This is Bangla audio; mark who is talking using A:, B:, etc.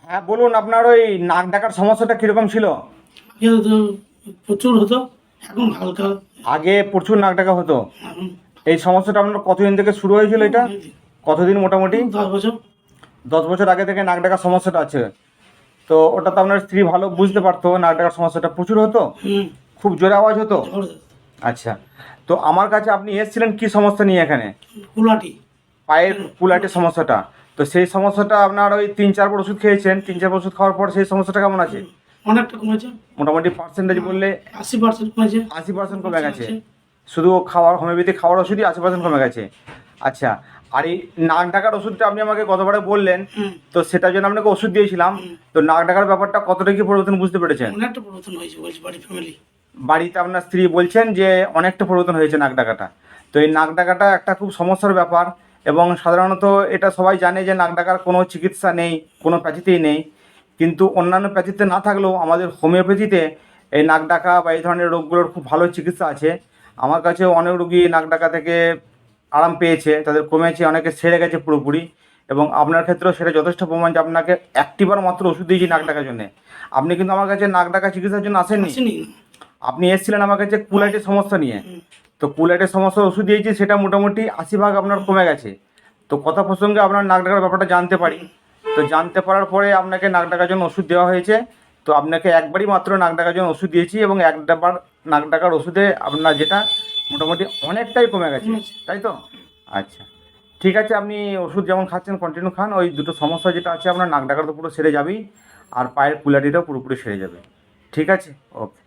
A: হ্যাঁ বলুন আপনার ওই নাক ডাকার সমস্যাটা কীরকম ছিল?
B: প্রচুর হতো এখন হালকা।
A: আগে প্রচুর নাক ডাকা হতো? এই সমস্যাটা আপনার কতদিন থেকে শুরু হয়েছিল এটা? কতদিন মোটামুটি?
B: দশ বছর।
A: দশ বছর আগে থেকে নাক ডাকার সমস্যাটা আছে। তো ওটা তো আপনার স্ত্রী ভালো বুঝতে পারতো নাক ডাকার সমস্যাটা প্রচুর হতো? খুব জোরে আওয়াজ হতো? আচ্ছা। তো আমার কাছে আপনি এসেছিলেন কি সমস্যা নিয়ে এখানে?
B: কুলাটি।
A: পায়ের কুলাটের সমস্যাটা। তো সেই সমস্যাটা আপনার ওই তিন চারবার ওষুধ খেয়েছেন তিন চার ওষুধ খাওয়ার পর সেই সমস্যাটা কেমন আছে?
B: অনেকটা কমেছে।
A: মোটামুটি পার্সেন্টেজ বললে
B: আশি পার্সেন্ট কমেছে।
A: আশি পার্সেন্ট কমে গেছে। শুধু খাওয়ার হোমিওপ্যাথি খাওয়ার ওষুধই আশি পার্সেন্ট কমে গেছে। আচ্ছা আর এই নাক ডাকার ওষুধটা আপনি আমাকে গতবারে বললেন তো সেটার জন্য আপনাকে ওষুধ দিয়েছিলাম। তো নাক ডাকার ব্যাপারটা কতটা কি পরিবর্তন বুঝতে পেরেছেন?
B: অনেকটা পরিবর্তন হয়েছে বলছি বাড়ি ফ্যামিলি
A: বাড়িতে আপনার স্ত্রী বলছেন যে অনেকটা পরিবর্তন হয়েছে নাক ডাকাটা। তো এই নাক ডাকাটা একটা খুব সমস্যার ব্যাপার। এবং সাধারণত এটা সবাই জানে যে নাক ডাকার কোনো চিকিৎসা নেই কোনো প্যাথিতেই নেই। কিন্তু অন্যান্য প্যাথিতে না থাকলেও আমাদের হোমিওপ্যাথিতে এই নাক ডাকা বা এই ধরনের রোগগুলোর খুব ভালো চিকিৎসা আছে। আমার কাছে অনেক রুগী নাক ডাকা থেকে আরাম পেয়েছে তাদের কমেছে অনেকে সেরে গেছে পুরোপুরি। এবং আপনার ক্ষেত্রেও সেটা যথেষ্ট প্রমাণ যে আপনাকে একটিবার মাত্র ওষুধ দিয়েছি নাক ডাকার জন্য। আপনি কিন্তু আমার কাছে নাক ডাকা চিকিৎসার জন্য আসেননি?
B: আসেনি।
A: আপনি এসেছিলেন আমার কাছে কুলাইটের সমস্যা নিয়ে। তো কুলাইটের সমস্যার ওষুধ দিয়েছি সেটা মোটামুটি আশি ভাগ আপনার কমে গেছে। তো কথা প্রসঙ্গে আপনার নাক ডাকার ব্যাপারটা জানতে পারি। তো জানতে পারার পরে আপনাকে নাক ডাকার জন্য ওষুধ দেওয়া হয়েছে। তো আপনাকে একবারই মাত্র নাক ডাকার জন্য ওষুধ দিয়েছি এবং একবার নাক ডাকার ওষুধে আপনার যেটা মোটামুটি অনেকটাই কমে গেছে। তাই তো? আচ্ছা। ঠিক আছে আপনি ওষুধ যেমন খাচ্ছেন কন্টিনিউ খান। ওই দুটো সমস্যা যেটা আছে আপনার নাক ডাকার তো পুরো সেরে যাবেই। আর পায়ের কুলাটিটাও পুরোপুরি সেরে যাবে। ঠিক আছে? ওকে